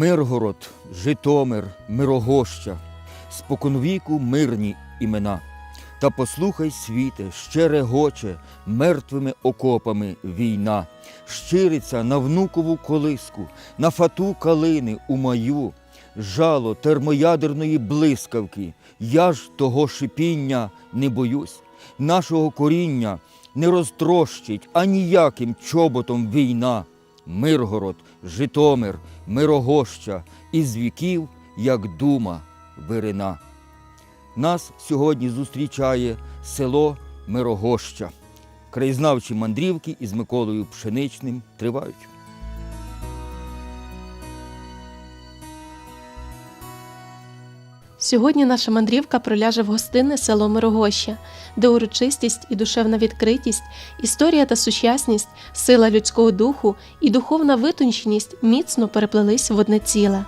Миргород, Житомир, Мирогоща, споконвіку мирні імена. Та послухай, світе, ще регоче мертвими окопами війна, щириться на внукову колиску, на фату калини у маю, жало термоядерної блискавки, я ж того шипіння не боюсь, нашого коріння не розтрощить аніяким чоботом війна. Миргород, Житомир, Мирогоща, із віків, як дума, вирина. Нас сьогодні зустрічає село Мирогоща. Краєзнавчі мандрівки із Миколою Пшеничним тривають. Сьогодні наша мандрівка проляже в гостинне село Мирогоща, де урочистість і душевна відкритість, історія та сучасність, сила людського духу і духовна витонченість міцно переплелись в одне ціле.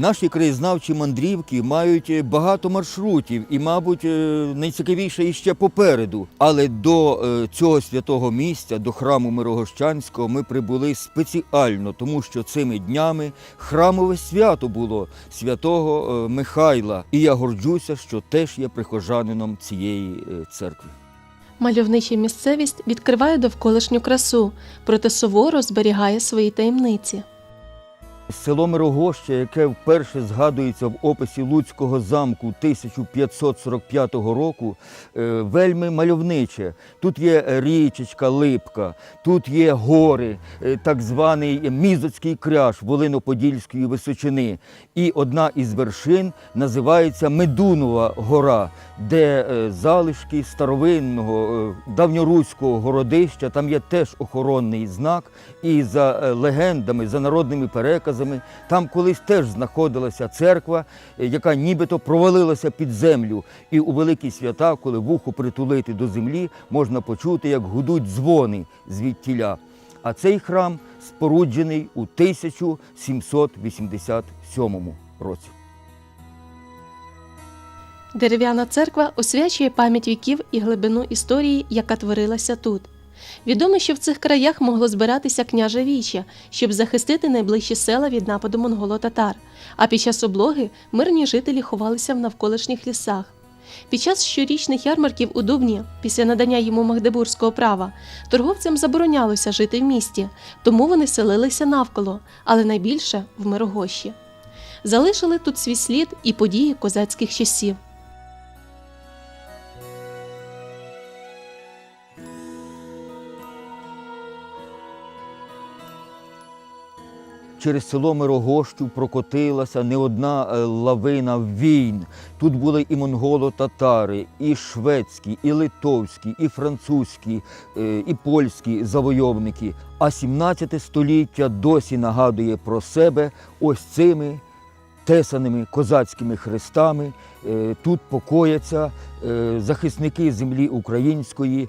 Наші краєзнавчі мандрівки мають е, багато маршрутів і, мабуть, е, найцікавіше іще попереду. Але до е, цього святого місця, до храму Мирогощанського, ми прибули спеціально, тому що цими днями храмове свято було святого Михайла. І я горджуся, що теж є прихожанином цієї церкви. Мальовнича місцевість відкриває довколишню красу, проте суворо зберігає свої таємниці. Село Мирогоща, яке вперше згадується в описі Луцького замку 1545 року, е, вельми мальовниче. Тут є річечка Липка, тут є гори, е, так званий Мізоцький кряж Волино-Подільської височини. І одна із вершин називається Медунова гора, де е, залишки старовинного давньоруського городища, там є теж охоронний знак. І за легендами, за народними переказами, там колись теж знаходилася церква, е, яка нібито провалилася під землю. І у великі свята, коли вухо притулити до землі, можна почути, як гудуть дзвони звідтіля. А цей храм споруджений у 1787 році. Дерев'яна церква освячує пам'ять віків і глибину історії, яка творилася тут. Відомо, що в цих краях могло збиратися княже віче, щоб захистити найближчі села від нападу монголо-татар, а під час облоги мирні жителі ховалися в навколишніх лісах. Під час щорічних ярмарків у Дубні, після надання йому магдебурзького права, торговцям заборонялося жити в місті, тому вони селилися навколо, але найбільше в Мирогощі. Залишили тут свій слід і події козацьких часів. Через село Мирогощу прокотилася не одна е, лавина війн. Тут були і монголо-татари, і шведські, і литовські, і французькі, е, і польські завойовники. А 17 століття досі нагадує про себе ось цими тесаними козацькими хрестами. Е, Тут покояться захисники землі української,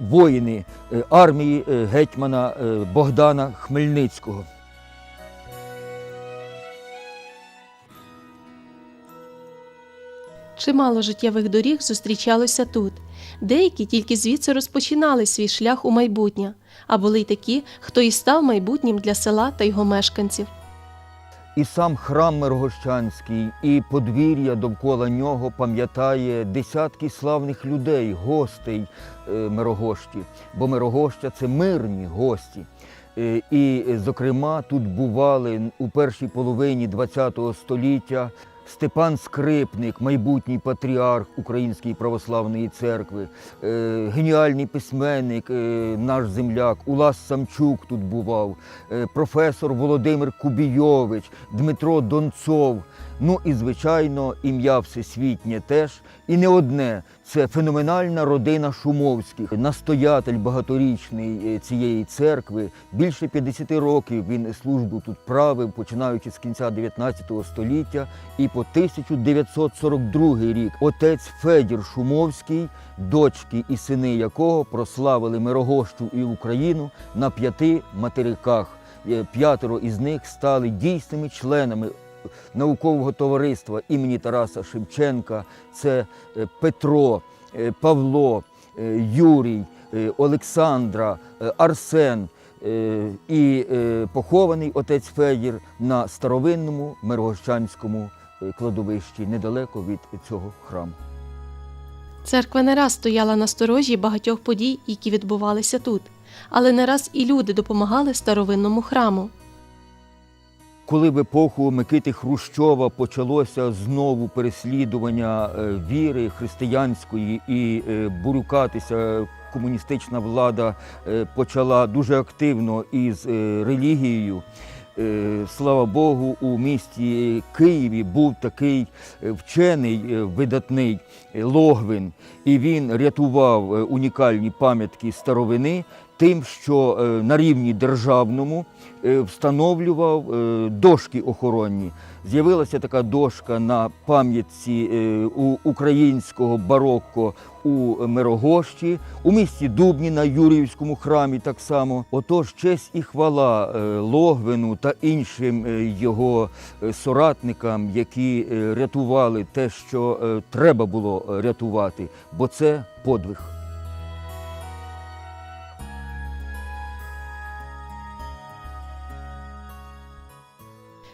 воїни армії гетьмана Богдана Хмельницького. Чимало життєвих доріг зустрічалося тут. Деякі тільки звідси розпочинали свій шлях у майбутнє, а були й такі, хто і став майбутнім для села та його мешканців. І сам храм Мирогощанський, і подвір'я довкола нього пам'ятає десятки славних людей, гостей е, Мирогощі, бо Мирогоща це мирні гості. Е, І, зокрема, тут бували у першій половині ХХ століття Степан Скрипник, майбутній патріарх Української православної церкви, е, геніальний письменник, е, наш земляк, Улас Самчук тут бував, е, професор Володимир Кубійович, Дмитро Донцов. Ну і, звичайно, ім'я всесвітнє теж. І не одне. Це феноменальна родина Шумовських, настоятель багаторічний е, цієї церкви. Більше 50 років він службу тут правив, починаючи з кінця 19 століття, і по 1942 рік отець Федір Шумовський, дочки і сини якого прославили Мирогощу і Україну на п'яти материках. Е, П'ятеро із них стали дійсними членами наукового товариства імені Тараса Шевченка. Це е, Петро, е, Павло, е, Юрій, Олександра, Арсен. І похований отець Федір на старовинному Мирогощанському кладовищі недалеко від цього храму. Церква не раз стояла на сторожі багатьох подій, які відбувалися тут, але не раз і люди допомагали старовинному храму. Коли в епоху Микити Хрущова почалося знову переслідування е, віри християнської і е, бурюкатися, комуністична влада е, почала дуже активно із релігією. Слава Богу, у місті Києві був такий вчений видатний Логвин, і він рятував унікальні пам'ятки старовини тим, що е, на рівні державному е, встановлював е, дошки охоронні. З'явилася така дошка на пам'ятці українського барокко у Мирогощі, у місті Дубні на Юріївському храмі так само. Отож, честь і хвала Логвину та іншим його соратникам, які рятували те, що треба було рятувати, бо це подвиг.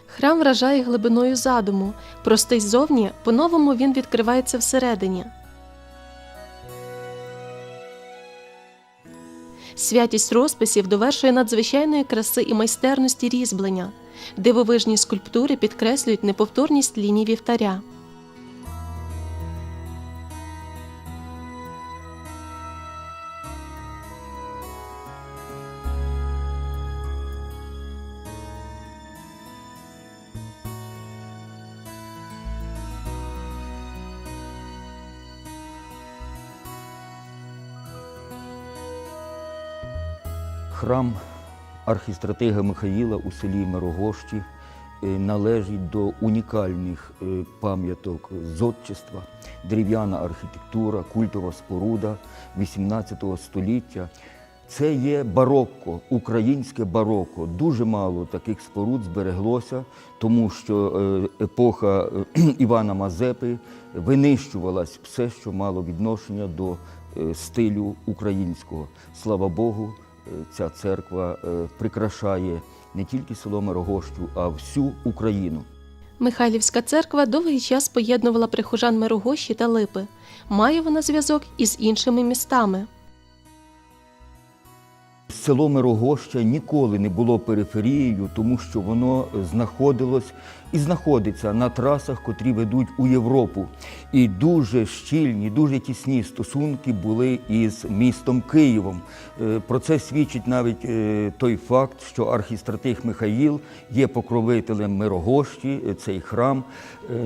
Храм вражає глибиною задуму. Простий ззовні, по-новому він відкривається всередині. Святість розписів довершує надзвичайної краси і майстерності різьблення. Дивовижні скульптури підкреслюють неповторність ліній вівтаря. Храм архістратига Михаїла у селі Мирогощі е, належить до унікальних е, пам'яток зодчества, дерев'яна архітектура, культова споруда XVIII століття. Це є барокко, українське барокко. Дуже мало таких споруд збереглося, тому що е, епоха Івана Мазепи винищувалась все, що мало відношення до стилю українського. Слава Богу, ця церква е, прикрашає не тільки село Мирогощу, а всю Україну. Михайлівська церква довгий час поєднувала прихожан Мирогощі та Липи. Має вона зв'язок із іншими містами. Село Мирогоща ніколи не було периферією, тому що воно знаходилось і знаходиться на трасах, котрі ведуть у Європу. І дуже щільні, дуже тісні стосунки були із містом Києвом. Е, Про це свідчить навіть е, той факт, що архістратиг Михаїл є покровителем Мирогощі, е, цей храм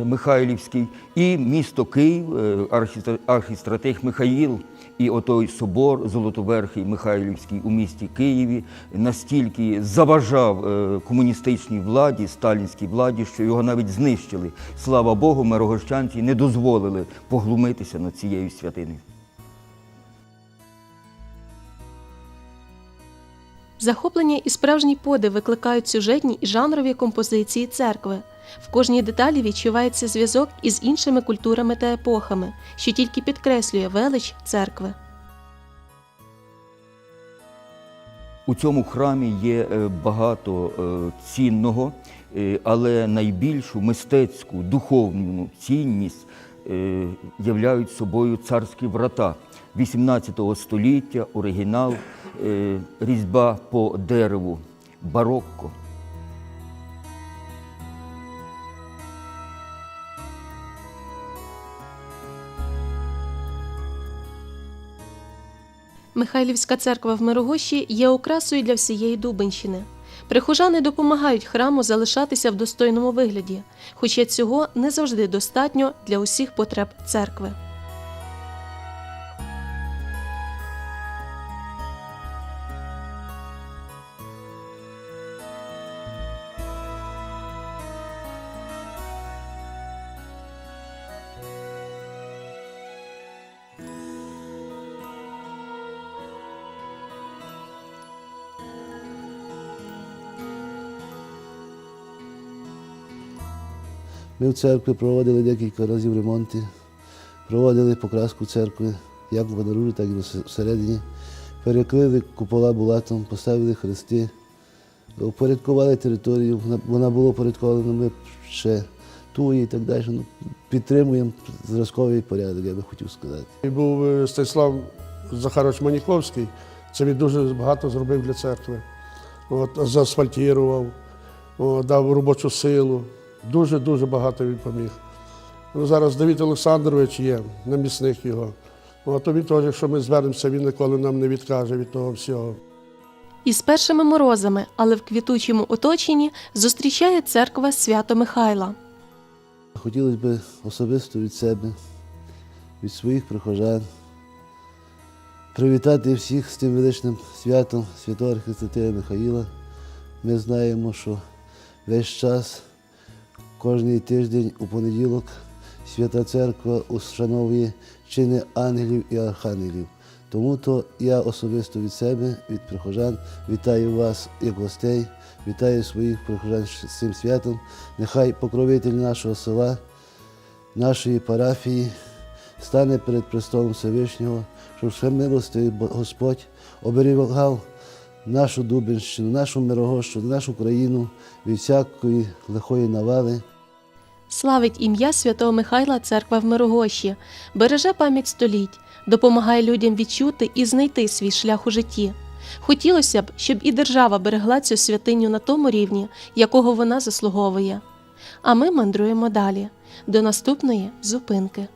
Михайлівський, і місто Київ, архістра- архістратиг Михаїл. І отой собор Золотоверхий Михайлівський у місті Києві настільки заважав е, комуністичній владі, сталінській владі, що його навіть знищили. Слава Богу, мирогощанці не дозволили поглумитися над цією святиною. Захоплення і справжній подив викликають сюжетні і жанрові композиції церкви. В кожній деталі відчувається зв'язок із іншими культурами та епохами, що тільки підкреслює велич церкви. У цьому храмі є е, багато е, цінного, е, але найбільшу мистецьку духовну цінність являють собою царські врата 18 століття, оригінал, різьба по дереву, барокко. Михайлівська церква в Мирогощі є окрасою для всієї Дубенщини. Прихожани допомагають храму залишатися в достойному вигляді, хоча цього не завжди достатньо для усіх потреб церкви. Ми в церкві проводили декілька разів ремонти, проводили покраску церкви, як внаружі, так і всередині. Перекрили купола булатом, поставили хрести, упорядкували територію. Вона- була упорядкована, ми ще туї і так далі. Ну, підтримуємо зразковий порядок, я би хотів сказати. Був е, Станіслав Захарович Маніковський. Це він дуже багато зробив для церкви. От, заасфальтував, дав робочу силу. Дуже-дуже багато він поміг. Ну, зараз Давид Олександрович є, намісник його. От, то він теж, якщо ми звернемося, він ніколи нам не відкаже від того всього. Із першими морозами, але в квітучому оточенні зустрічає церква свято Михайла. Хотілося б особисто від себе, від своїх прихожан, привітати всіх з тим величним святом святого Архистратига Михаїла. Ми знаємо, що весь час, кожний тиждень у понеділок, Свята Церква ушановує чини ангелів і архангелів. Тому то я особисто від себе, від прихожан, вітаю вас як гостей, вітаю своїх прихожан з цим святом. Нехай покровитель нашого села, нашої парафії стане перед престолом Всевишнього, щоб всемилостивий Бо- Господь оберігав нашу Дубинщину, нашу Мирогощу, нашу країну від всякої лихої навали. Славить ім'я святого Михайла церква в Мирогощі, береже пам'ять століть, допомагає людям відчути і знайти свій шлях у житті. Хотілося б, щоб і держава берегла цю святиню на тому рівні, якого вона заслуговує. А ми мандруємо далі, до наступної зупинки.